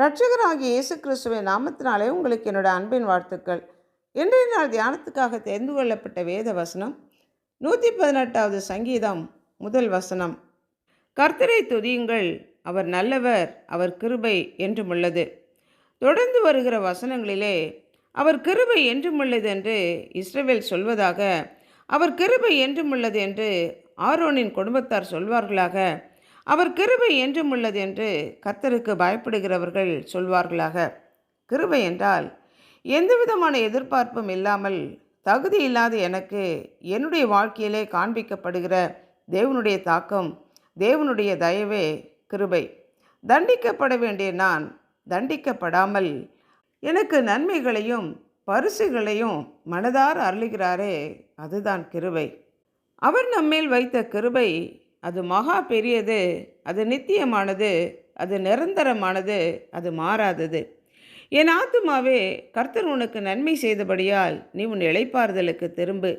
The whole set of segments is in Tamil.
இரட்சகராகிய இயேசு கிறிஸ்துவின் நாமத்தினாலே உங்களுக்கு என்னோட அன்பின் வாழ்த்துக்கள். இன்றைய நாள் தியானத்துக்காக தெரிந்து கொள்ளப்பட்ட வேத வசனம் நூற்றி பதினெட்டாவது சங்கீதம் முதல் வசனம். கர்த்தரை துதியுங்கள் அவர் நல்லவர் அவர் கிருபை என்றும் உள்ளது. தொடர்ந்து வருகிற வசனங்களிலே அவர் கிருபை என்றும் உள்ளது என்று இஸ்ரவேல் சொல்வதாக அவர் கிருபை என்றும் உள்ளது என்று ஆரோனின் குடும்பத்தார் சொல்வார்களாக அவர் கிருபை என்றும் உள்ளது என்று கர்த்தருக்கு பயப்படுகிறவர்கள் சொல்வார்களாக. கிருபை என்றால் எந்த விதமான எதிர்பார்ப்பும் இல்லாமல் தகுதி இல்லாத எனக்கு என்னுடைய வாழ்க்கையிலே காண்பிக்கப்படுகிற தேவனுடைய தாக்கம் தேவனுடைய தயவே கிருபை. தண்டிக்கப்பட வேண்டிய நான் தண்டிக்கப்படாமல் எனக்கு நன்மைகளையும் பரிசுகளையும் மனதார் அருளுகிறாரே அதுதான் கிருபை. அவர் நம்மேல் வைத்த கிருபை அது மகா பெரியது அது நித்தியமானது அது நிரந்தரமானது அது மாறாதது. என் ஆத்துமாவே கர்த்தர் உனக்கு நன்மை செய்தபடியால் நீ உன் இழைப்பாறுதலுக்கு திரும்பு.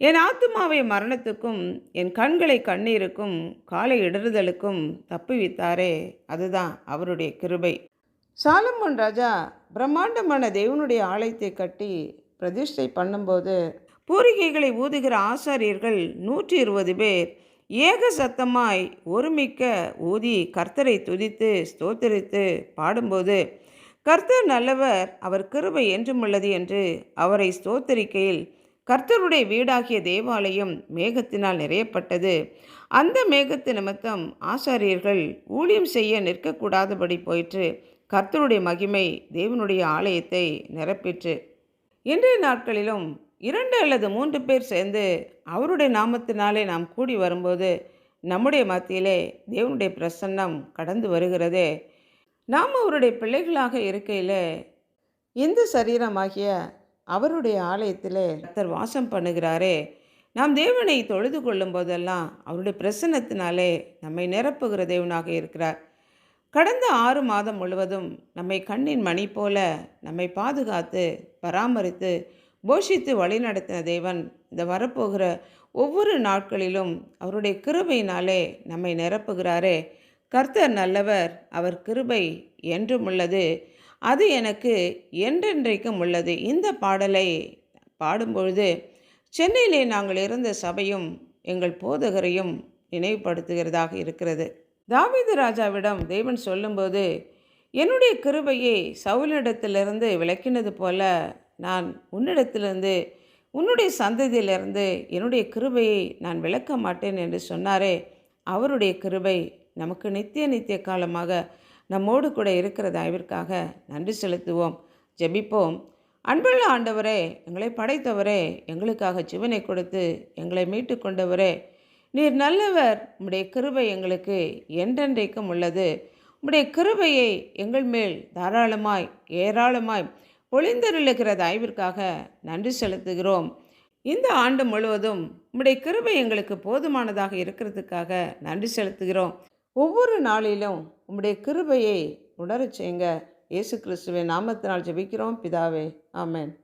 என் ஆத்துமாவை மரணத்துக்கும் என் கண்களை கண்ணீருக்கும் காலை இடறுதலுக்கும் தப்புவித்தாரே அதுதான் அவருடைய கிருபை. சாலமோன் ராஜா பிரம்மாண்டமான தேவனுடைய ஆலயத்தை கட்டி பிரதிஷ்டை பண்ணும்போது பூரிகைகளை ஊதுகிற ஆசாரியர்கள் நூற்றி இருபது பேர் ஏக சத்தமாய் ஒருமிக்க ஊதி கர்த்தரை துதித்து ஸ்தோத்தரித்து பாடும்போது கர்த்தர் நல்லவர் அவர் கிருபை என்றும் உள்ளது என்று அவரை ஸ்தோத்தரிக்கையில் கர்த்தருடைய வீடாகிய தேவாலயம் மேகத்தினால் நிறையப்பட்டது. அந்த மேகத்து நிமித்தம் ஆசாரியர்கள் ஊழியம் செய்ய நிற்கக்கூடாதபடி போயிற்று. கர்த்தருடைய மகிமை தேவனுடைய ஆலயத்தை நிரப்பிற்று. இன்றைய நாட்களிலும் இரண்டு அல்லது மூன்று பேர் சேர்ந்து அவருடைய நாமத்தினாலே நாம் கூடி வரும்போது நம்முடைய மத்தியிலே தேவனுடைய பிரசன்னம் கடந்து வருகிறதே. நாம் அவருடைய பிள்ளைகளாக இருக்கையில் இந்த சரீரமாகிய அவருடைய ஆலயத்திலே கர்த்தர் வாசம் பண்ணுகிறாரே. நாம் தேவனை தொழுது கொள்ளும் போதெல்லாம் அவருடைய பிரசன்னத்தினாலே நம்மை நிரப்புகிற தேவனாக இருக்கிறார். கடந்த ஆறு மாதம் முழுவதும் நம்மை கண்ணின் மணி போல நம்மை பாதுகாத்து பராமரித்து போஷித்து வழிநடத்தின தேவன் இந்த வரப்போகிற ஒவ்வொரு நாட்களிலும் அவருடைய கிருபையினாலே நம்மை நிரப்புகிறாரே. கர்த்தர் நல்லவர் அவர் கிருபை என்றும் உள்ளது. அது எனக்கு என்றென்றைக்கும் உள்ளது. இந்த பாடலை பாடும்பொழுது சென்னையிலே நாங்கள் இருந்த சபையும் எங்கள் போதகரையும் நினைவுபடுத்துகிறதாக இருக்கிறது. தாவீது ராஜாவிடம் தேவன் சொல்லும்போது என்னுடைய கிருபையை சவுலிடத்திலிருந்து விளக்கினது போல நான் உன்னிடத்திலிருந்து உன்னுடைய சந்ததியிலிருந்து என்னுடைய கிருபையை நான் விளக்க மாட்டேன் என்று சொன்னாரே அவருடைய கிருபை நமக்கு நித்திய நித்திய காலமாக நம்மோடு கூட இருக்கிறதாயவிற்காக நன்றி செலுத்துவோம் ஜெபிப்போம். அன்புள்ள ஆண்டவரே எங்களை படைத்தவரே எங்களுக்காக ஜீவனை கொடுத்து எங்களை மீட்டு கொண்டவரே நீர் நல்லவர் உம்முடைய கிருபை எங்களுக்கு என்றென்றைக்கும் உள்ளது. உம்முடைய கிருபையை எங்கள் மேல் தாராளமாய் ஏராளமாய் பொழிந்தருளுகிற ஆய்விற்காக நன்றி செலுத்துகிறோம். இந்த ஆண்டு முழுவதும் உம்முடைய கிருபை எங்களுக்கு போதுமானதாக இருக்கிறதுக்காக நன்றி செலுத்துகிறோம். ஒவ்வொரு நாளிலும் உம்முடைய கிருபையை உணரச் செய்யுங்க. இயேசு கிறிஸ்துவின் நாமத்தினால் ஜெபிக்கிறோம். பிதாவே ஆமேன்.